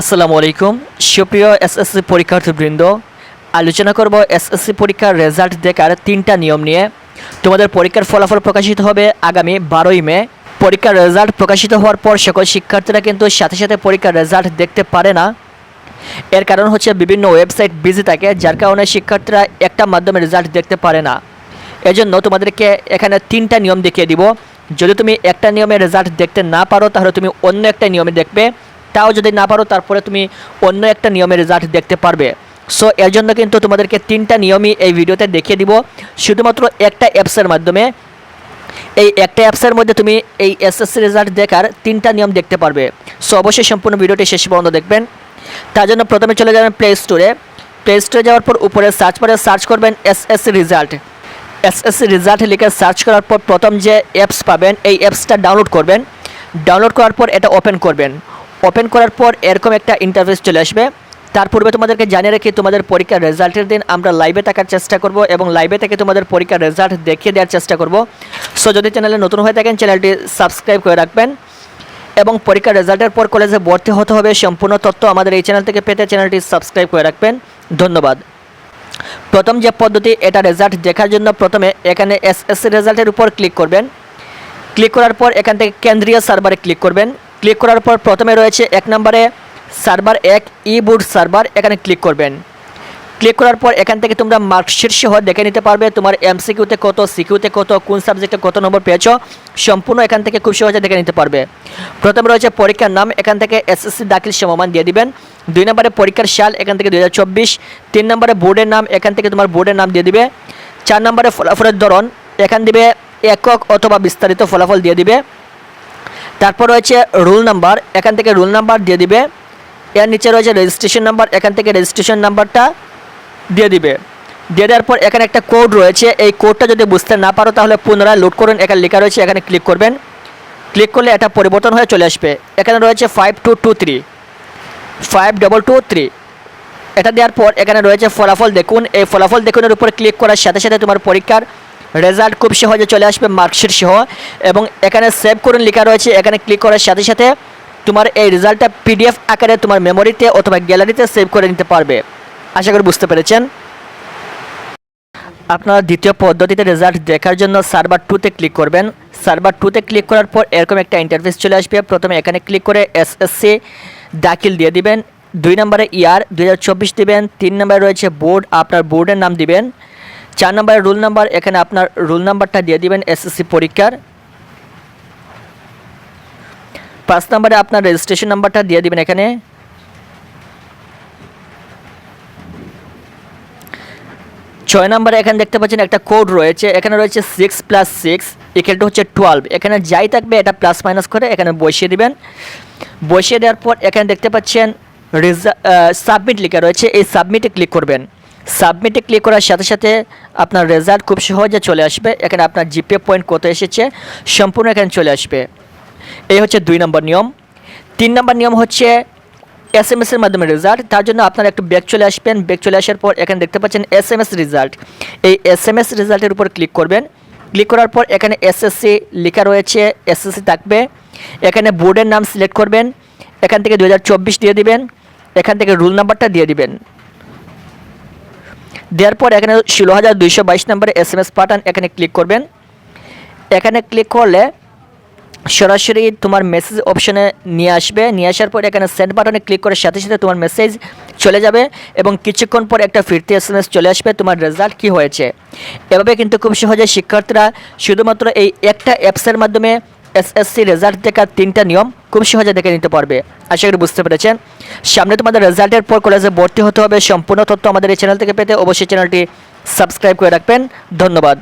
আসসালামু আলাইকুম। সুপ্রিয় এসএসসি পরীক্ষার্থীবৃন্দ, আলোচনা করব এসএসসি পরীক্ষার রেজাল্ট দেখার তিনটা নিয়ম নিয়ে। তোমাদের পরীক্ষার ফলাফল প্রকাশিত হবে আগামী বারোই মে। পরীক্ষার রেজাল্ট প্রকাশিত হওয়ার পর সকল শিক্ষার্থীরা কিন্তু সাথে সাথে পরীক্ষার রেজাল্ট দেখতে পারে না। এর কারণ হচ্ছে বিভিন্ন ওয়েবসাইট বিজি থাকে, যার কারণে শিক্ষার্থীরা একটা মাধ্যমে রেজাল্ট দেখতে পারে না। এজন্য তোমাদেরকে এখানে তিনটা নিয়ম দেখিয়ে দিব। যদি তুমি একটা নিয়মে রেজাল্ট দেখতে না পারো, তাহলে তুমি অন্য একটা নিয়মে দেখবে। তাও যদি না পারো, তারপরে তুমি অন্য একটা নিয়মের রেজাল্ট দেখতে পারবে। সো এর জন্য কিন্তু তোমাদেরকে তিনটা নিয়মই এই ভিডিওতে দেখিয়ে দিব। শুধুমাত্র একটা অ্যাপসের মাধ্যমে, এই একটা অ্যাপসের মধ্যে তুমি এই এসএসসি রেজাল্ট দেখার তিনটা নিয়ম দেখতে পারবে। সো অবশ্যই সম্পূর্ণ ভিডিওটি শেষ পর্যন্ত দেখবেন। তার জন্য প্রথমে চলে যাবেন প্লে স্টোরে প্লে স্টোরে যাওয়ার পর উপরে সার্চ বারে সার্চ করবেন এসএসসি রেজাল্ট এসএসসি রেজাল্ট লিখে সার্চ করার পর প্রথম যে অ্যাপস পাবেন, এই অ্যাপসটা ডাউনলোড করবেন। ডাউনলোড করার পর এটা ওপেন করবেন। ওপেন করার পর এরকম একটা ইন্টারফেস চলে আসবে। তার পূর্বে তোমাদেরকে জানিয়ে রাখি, তোমাদের পরীক্ষার রেজাল্টের দিন আমরা লাইভে থাকার চেষ্টা করব এবং লাইভে থেকে তোমাদের পরীক্ষার রেজাল্ট দেখিয়ে দেওয়ার চেষ্টা করব। সো যদি চ্যানেলে নতুন হয়ে থাকেন চ্যানেলটি সাবস্ক্রাইব করে রাখবেন এবং পরীক্ষার রেজাল্টের পর কলেজে ভর্তি হতে হবে সম্পূর্ণ তথ্য আমাদের এই চ্যানেল থেকে পেতে চ্যানেলটি সাবস্ক্রাইব করে রাখবেন। ধন্যবাদ। প্রথম যে পদ্ধতি, এটা রেজাল্ট দেখার জন্য প্রথমে এখানে এসএসসি রেজাল্টের উপর ক্লিক করবেন। ক্লিক করার পর এখান থেকে কেন্দ্রীয় সার্ভারে ক্লিক করবেন। ক্লিক করার পর প্রথমে রয়েছে এক নম্বরে সার্ভার এক ই বুট সার্ভার, এখানে ক্লিক করবেন। ক্লিক করার পর এখান থেকে তোমরা মার্কশিট সহ দেখে নিতে পারবে তোমার এমসিকিউতে কত, সিকিউতে কত, কোন সাবজেক্টে কত নম্বর পেয়েছ। সম্পূর্ণ এখান থেকে খুব সহজে দেখে নিতে পারবে। প্রথমে রয়েছে পরীক্ষার নাম, এখান থেকে এসএসসি দাখিল সমমান দিয়ে দিবেন। দুই নম্বরে পরীক্ষার সাল, এখান থেকে দুই তিন নম্বরে বোর্ডের নাম, এখান থেকে তোমার বোর্ডের নাম দিয়ে দিবে। চার নম্বরে ফলাফলের ধরন, এখান দিবে একক অথবা বিস্তারিত ফলাফল দিয়ে দিবে। তারপর রয়েছে রুল নাম্বার, এখান থেকে রুল নাম্বার দিয়ে দিবে। এর নিচে রয়েছে রেজিস্ট্রেশন নাম্বার এখান থেকে রেজিস্ট্রেশন নাম্বারটা দিয়ে দিবে। দিয়ে দেওয়ার পর এখানে একটা কোড রয়েছে, এই কোডটা যদি বুঝতে না পারো তাহলে পুনরায় লোড করুন। এখানে লেখা রয়েছে, এখানে ক্লিক করবেন। ক্লিক করলে এটা পরিবর্তন হয়ে চলে আসবে। এখানে রয়েছে five two two three five double two three এটা দেওয়ার পর এখানে রয়েছে ফলাফল দেখুন। এই ফলাফল দেখুনের উপর ক্লিক করার সাথে সাথে তোমার পরীক্ষার রেজাল্ট খুব সহজে চলে আসবে মার্কশিট সহ। এবং এখানে সেভ করুন লেখা রয়েছে, এখানে ক্লিক করার সাথে সাথে তোমার এই রেজাল্টটা পিডিএফ আকারে তোমার মেমোরিতে অথবা গ্যালারিতে সেভ করে নিতে পারবে। আশা করি বুঝতে পেরেছেন। আপনারা দ্বিতীয় পদ্ধতিতে রেজাল্ট দেখার জন্য সার্ভার টুতে ক্লিক করবেন। সার্ভার টুতে ক্লিক করার পর এরকম একটা ইন্টারফেস চলে আসবে। প্রথমে এখানে ক্লিক করে এসএসসি দাখিল দিয়ে দিবেন। দুই নম্বরে ইয়ার দু হাজার চব্বিশ দিবেন। তিন নম্বরে রয়েছে বোর্ড আপনার বোর্ডের নাম দিবেন। চার নম্বরে রুল নাম্বার, এখানে আপনার রুল নাম্বারটা দিয়ে দিবেন এসএসসি পরীক্ষার। পাঁচ নম্বরে আপনার রেজিস্ট্রেশন নাম্বারটা দিয়ে দিবেন এখানে। ছয় নম্বরে এখানে দেখতে পাচ্ছেন একটা কোড রয়েছে, এখানে রয়েছে six plus six equal to হচ্ছে টুয়েলভ এখানে যাই থাকবে, এটা প্লাস মাইনাস করে এখানে বসিয়ে দিবেন। বসিয়ে দেওয়ার পর এখানে দেখতে পাচ্ছেন রেজা সাবমিট লেখা রয়েছে, এই সাবমিটে ক্লিক করবেন। সাবমিটে ক্লিক করার সাথে সাথে আপনার রেজাল্ট খুব সহজে চলে আসবে। এখানে আপনার জিপে পয়েন্ট কত এসেছে সম্পূর্ণ এখানে চলে আসবে। এই হচ্ছে দুই নম্বর নিয়ম। তিন নম্বর নিয়ম হচ্ছে এস এম এসের মাধ্যমে রেজাল্ট তার জন্য আপনারা একটু ব্যাক চলে আসবেন। ব্যাক চলে আসার পর এখানে দেখতে পাচ্ছেন এস এম এস রেজাল্ট এই এস এম এস রেজাল্টের উপর ক্লিক করবেন। ক্লিক করার পর এখানে এসএসসি লেখা রয়েছে এসএসসি থাকবে। এখানে বোর্ডের নাম সিলেক্ট করবেন। এখান থেকে দুহাজার চব্বিশ দিয়ে দিবেন। এখান থেকে রুল নাম্বারটা দিয়ে দিবেন। দেওয়ার পর এখানে ষোলো হাজার দুইশো বাইশ নম্বরে এস এম এস পাঠান এখানে ক্লিক করবেন। এখানে ক্লিক করলে সরাসরি তোমার মেসেজ অপশনে নিয়ে আসবে। নিয়ে আসার পর এখানে সেন্ড বাটনে ক্লিক করার সাথে সাথে তোমার মেসেজ চলে যাবে এবং কিছুক্ষণ পর একটা ফিরতি এস এম এস চলে আসবে। তোমার রেজাল্ট কী হয়েছে? এভাবে কিন্তু খুব সহজে শিক্ষার্থীরা শুধুমাত্র এই একটা অ্যাপসের মাধ্যমে এসএসসি রেজাল্ট দেখার তিনটা নিয়ম খুব সহজে দেখে নিতে পারবে। আশা করি বুঝতে পেরেছেন। সামনে তোমাদের রেজাল্টের পর কলেজে ভর্তি হতে হবে। সম্পূর্ণ তথ্য আমাদের এই চ্যানেল থেকে পেতে অবশ্যই চ্যানেলটি সাবস্ক্রাইব করে রাখবেন। ধন্যবাদ।